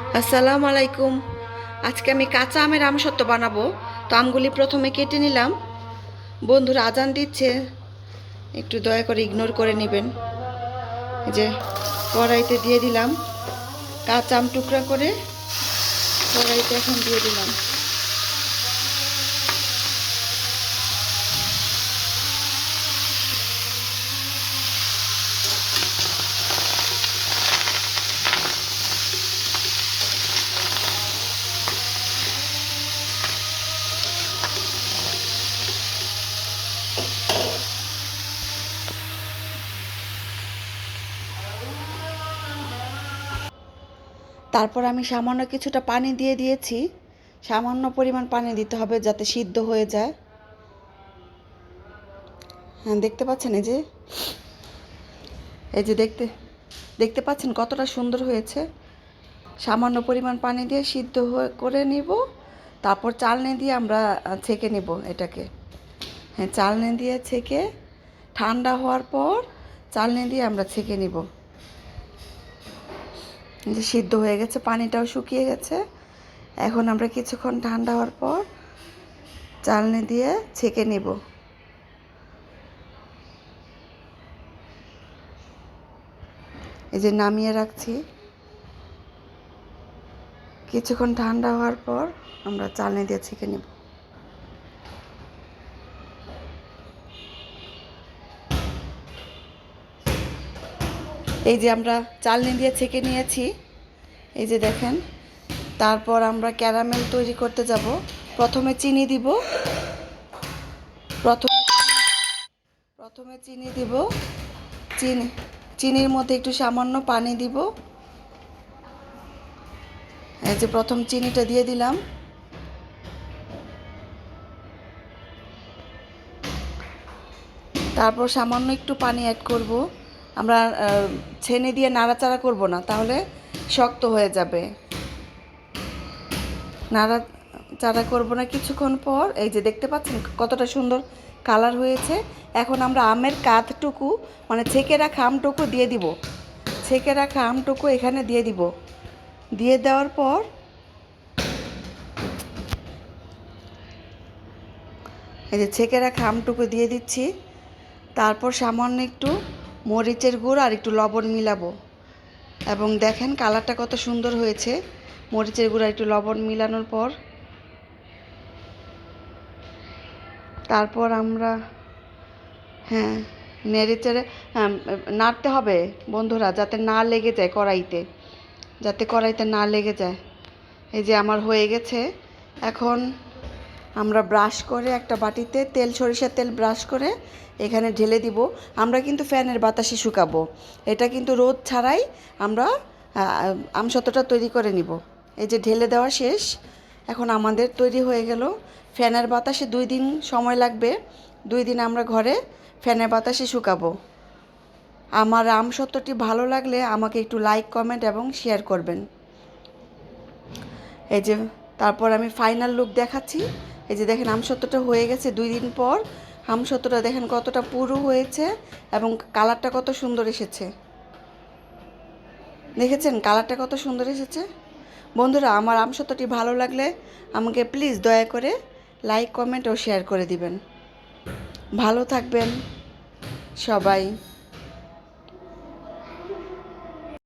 আসসালামু আলাইকুম আজকে আমি কাঁচা আমের আমসত্ব বানাবো। তো আমগুলি প্রথমে কেটে নিলাম। বন্ধুরা আজান দিচ্ছে। একটু দয়া করে ইগনোর করে নেবেন। যে কড়াইতে দিয়ে দিলাম। কাঁচা আম টুকরা করে কড়াইতে এখন দিয়ে দিলাম। তারপর আমি সামান্য কিছুটা পানি দিয়ে দিয়েছি। সামান্য পরিমাণ পানি দিতে হবে যাতে সিদ্ধ হয়ে যায়। হ্যাঁ দেখতে পাচ্ছেন এই যে? এই যে দেখতে দেখতে পাচ্ছেন কতটা সুন্দর হয়েছে। সামান্য পরিমাণ পানি দিয়ে সিদ্ধ করে নিব। তারপর চালনি দিয়ে আমরা ছেঁকে নেব এটাকে। হ্যাঁ চালনি দিয়ে ছেঁকে, ঠান্ডা হওয়ার পর চালনি দিয়ে আমরা ছেঁকে নিব। যে সিদ্ধ হয়ে গেছে, পানিটাও শুকিয়ে গেছে। এখন আমরা কিছুক্ষণ ঠান্ডা হওয়ার পর চালনি দিয়ে ছেঁকে নেব। এই যে নামিয়ে রাখছি। কিছুক্ষণ ঠান্ডা হওয়ার পর আমরা চালনি দিয়ে ছেঁকে নেব। এই যে আমরা চালনি দিয়ে ছেঁকে নিয়েছি। এই যে দেখেন, তারপর আমরা ক্যারামেল তৈরি করতে যাব। প্রথমে চিনি দিব। প্রথমে প্রথমে চিনি দিব। চিনি, চিনির মধ্যে একটু সামান্য পানি দিব। এই যে প্রথম চিনিটা দিয়ে দিলাম। তারপর সামান্য একটু পানি অ্যাড করব। আমরা ছেনে দিয়ে নাড়াচাড়া করব না, তাহলে শক্ত হয়ে যাবে। নাড়াচাড়া করব না কিছুক্ষণ পর, এই যে দেখতে পাচ্ছেন কতটা সুন্দর কালার হয়েছে। এখন আমরা আমের কাঁধটুকু মানে ছেঁকে রাখা আমটুকু দিয়ে দিব। ছেঁকে রাখা আমটুকু এখানে দিয়ে দিব। দিয়ে দেওয়ার পর, এই যে ছেঁকে রাখা আমটুকু দিয়ে দিচ্ছি। তারপর সামান্য একটু মরিচের গুঁড়ো আর একটু লবণ মিলাবো। এবং দেখেন কালারটা কত সুন্দর হয়েছে। মরিচের গুঁড়ো একটু লবণ মিলানোর পর তারপর আমরা হ্যাঁ নেড়ে চেড়ে হ্যাঁ, নাড়তে হবে বন্ধুরা যাতে না লেগে যায় কড়াইতে। যাতে কড়াইতে না লেগে যায়। এই যে আমার হয়ে গেছে। এখন আমরা ব্রাশ করে একটা বাটিতে তেল সরিষার তেল ব্রাশ করে এখানে ঢেলে দিব। আমরা কিন্তু ফ্যানের বাতাসে শুকাবো। এটা কিন্তু রোদ ছাড়াই আমরা আহ, আমসত্ত্বটা তৈরি করে নিব। এই যে ঢেলে দেওয়া শেষ। এখন আমাদের তৈরি হয়ে গেল। ফ্যানের বাতাসে দুই দিন সময় লাগবে। দুই দিন আমরা ঘরে ফ্যানের বাতাসে শুকাবো। আমার আমসত্ত্বটি ভালো লাগলে আমাকে একটু লাইক কমেন্ট এবং শেয়ার করবেন। এই যে তারপর আমি ফাইনাল লুক দেখাচ্ছি। এই যে দেখেন আমসত্ত্বটা হয়ে গেছে দুই দিন পর। আমসত্ত্বটা দেখেন কতটা পুরু হয়েছে এবং কালারটা কত সুন্দর এসেছে। দেখেছেন কালারটা কত সুন্দর এসেছে? বন্ধুরা, আমার আমসত্ত্বটি ভালো লাগলে আমাকে প্লিজ দয়া করে লাইক, কমেন্ট ও শেয়ার করে দিবেন। ভালো থাকবেন সবাই।